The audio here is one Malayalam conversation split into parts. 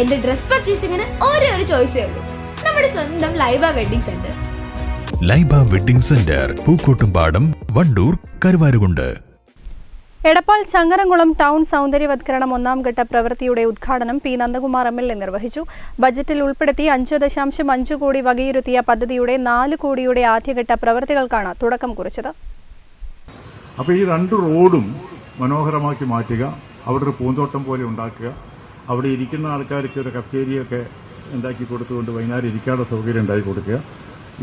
എന്റെ ഡ്രസ് പർച്ചേസിംഗിന് ഒരേ ഒരു ചോയ്സേ ഉള്ളൂ. നമ്മുടെ സ്വന്തം Laiba wedding center. Laiba wedding center Pookkottumpadam Wandoor Karuvarakundu. Edappal Changaramkulam town സൗന്ദര്യവത്കരണം ഒന്നാം ഘട്ട പ്രവൃത്തിയുടെ ഉദ്ഘാടനം P Nandakumar M L A നിർവഹിച്ചു. ബജറ്റിൽ ഉൾപ്പെടുത്തി അഞ്ച് ദശാംശം അഞ്ച് കോടി വകയിരുത്തിയ പദ്ധതിയുടെ നാല് കോടിയുടെ ആദ്യഘട്ട പ്രവൃത്തികൾക്കാണ് തുടക്കം കുറിച്ചത്. അപ്പോൾ ഈ രണ്ട് റോഡും മനോഹരമാക്കി മാറ്റുക അവിടെ ഒരു പൂന്തോട്ടം പോലെ ഉണ്ടാക്കുക അവിടെ ഇരിക്കുന്ന ആൾക്കാർക്ക് ഒരു കഫേരിയൊക്കെ ഉണ്ടാക്കി കൊടുത്തുകൊണ്ട് വൈകുന്നേരം ഇരിക്കാനുള്ള സൗകര്യം ഉണ്ടാക്കി കൊടുക്കുക.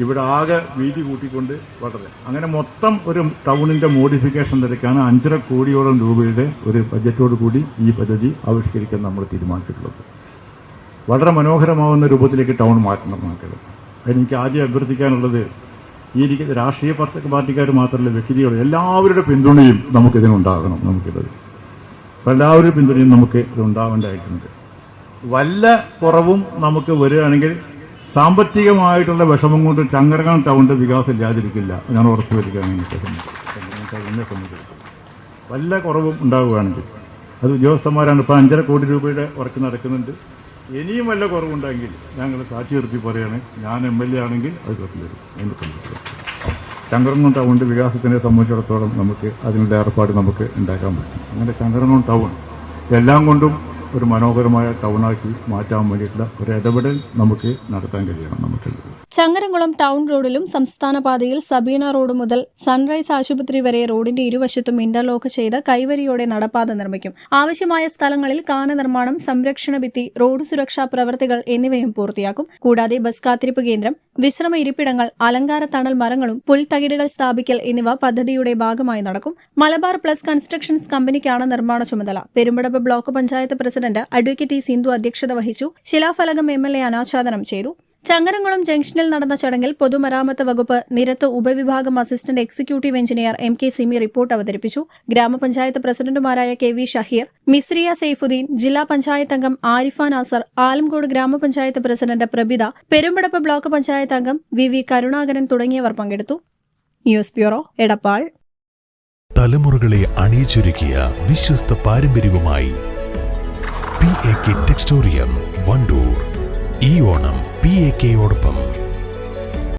ഇവിടെ ആകെ വീതി കൂട്ടിക്കൊണ്ട് വളരെ. അങ്ങനെ മൊത്തം ഒരു ടൗണിന്റെ മോഡിഫിക്കേഷൻ നിരക്കാണ് അഞ്ചര കോടിയോളം രൂപയുടെ ഒരു ബജറ്റോട് കൂടി ഈ പദ്ധതി ആവിഷ്കരിക്കാൻ നമ്മൾ തീരുമാനിച്ചിട്ടുള്ളത്. വളരെ മനോഹരമാവുന്ന രൂപത്തിലേക്ക് ടൗൺ മാറ്റണം നമുക്ക്. എനിക്ക് ആദ്യം അഭ്യർത്ഥിക്കാനുള്ളത് ഈ രാഷ്ട്രീയ പാർട്ടി പാർട്ടിക്കാർ മാത്രമല്ല വ്യക്തികൾ എല്ലാവരുടെ പിന്തുണയും നമുക്കിതിനുണ്ടാകണം നമുക്കിത്. ഒരു പിന്തുണയും നമുക്ക് ഉണ്ടാവേണ്ടതായിട്ടുണ്ട്. വല്ല കുറവും നമുക്ക് വരികയാണെങ്കിൽ സാമ്പത്തികമായിട്ടുള്ള വിഷമം കൊണ്ട് ചങ്ങരകാം ടൗണിന്റെ വികാസം ഇല്ലാതിരിക്കില്ല. ഞാൻ ഉറപ്പ് വരികയാണ് വല്ല കുറവും ഉണ്ടാവുകയാണെങ്കിൽ അത് ഉദ്യോഗസ്ഥന്മാരാണ്. ഇപ്പോൾ അഞ്ചര കോടി രൂപയുടെ വർക്ക് നടക്കുന്നുണ്ട്. ഇനിയും വല്ല കുറവുണ്ടെങ്കിൽ ഞങ്ങൾ സാക്ഷി നിർത്തി പറയുകയാണ്. ഞാൻ എം എൽ എ ആണെങ്കിൽ അത് തരും അതിന്റെ സംബന്ധിച്ച്. ചങ്കരങ്ങോൺ ടൗണിന്റെ വികാസത്തിനെ സംബന്ധിച്ചിടത്തോളം നമുക്ക് അതിനുള്ള ഏർപ്പാട് നമുക്ക് ഉണ്ടാക്കാൻ പറ്റും. അങ്ങനെ ചങ്കരങ്ങോൺ ടൗൺ എല്ലാം കൊണ്ടും ഒരു മനോഹരമായ ടൗണാക്കി മാറ്റാൻ വേണ്ടിയിട്ടുള്ള ഒരു ഇടപെടൽ നമുക്ക് നടത്താൻ കഴിയണം നമുക്കുള്ളത് ചങ്ങരംകുളം ടൗൺ റോഡിലും സംസ്ഥാന പാതയിൽ സബീന റോഡ് മുതൽ സൺറൈസ് ആശുപത്രി വരെ റോഡിന്റെ ഇരുവശത്തും ഇന്റർലോക്ക് ചെയ്ത് കൈവരിയോടെ നടപ്പാത നിർമ്മിക്കും. ആവശ്യമായ സ്ഥലങ്ങളിൽ കാന നിർമ്മാണം സംരക്ഷണ ഭിത്തി റോഡ് സുരക്ഷാ പ്രവൃത്തികൾ എന്നിവയും പൂർത്തിയാക്കും. കൂടാതെ ബസ് കാത്തിരിപ്പ് കേന്ദ്രം വിശ്രമ ഇരിപ്പിടങ്ങൾ അലങ്കാര തണൽ മരങ്ങളും പുൽത്തകിടുകൾ സ്ഥാപിക്കൽ എന്നിവ പദ്ധതിയുടെ ഭാഗമായി നടക്കും. മലബാർ പ്ലസ് കൺസ്ട്രക്ഷൻസ് കമ്പനിക്കാണ് നിർമ്മാണ ചുമതല. Perumpadappu block panchayat president advocate E Sindhu അധ്യക്ഷത വഹിച്ചു. ശിലാഫലകം എം എൽ എ അനാച്ഛാദനം ചെയ്തു. ചങ്ങരംകുളം ജംഗ്ഷനിൽ നടന്ന ചടങ്ങിൽ പൊതുമരാമത്ത് വകുപ്പ് നിരത്ത് ഉപവിഭാഗം assistant executive engineer M K Simi report അവതരിപ്പിച്ചു. ഗ്രാമപഞ്ചായത്ത് പ്രസിഡന്റുമാരായ കെ വി ഷഹീർ മിസ്രിയ സെയ്ഫുദ്ദീൻ ജില്ലാ പഞ്ചായത്ത് അംഗം ആരിഫാൻ നാസർ ആലംകോട് ഗ്രാമപഞ്ചായത്ത് പ്രസിഡന്റ് പ്രബിത പെരുമ്പടപ്പ് ബ്ലോക്ക് പഞ്ചായത്ത് അംഗം വി വി കരുണാകരൻ തുടങ്ങിയവർ പങ്കെടുത്തു. News bureau Edappal. തലമുറകളെ അണിയിച്ചൊരുക്കിയ വിശ്വസ്ത പാരമ്പര്യവുമായി P A K Textorium Wandoor. ഈ ഓണം പി എ കെയോടൊപ്പം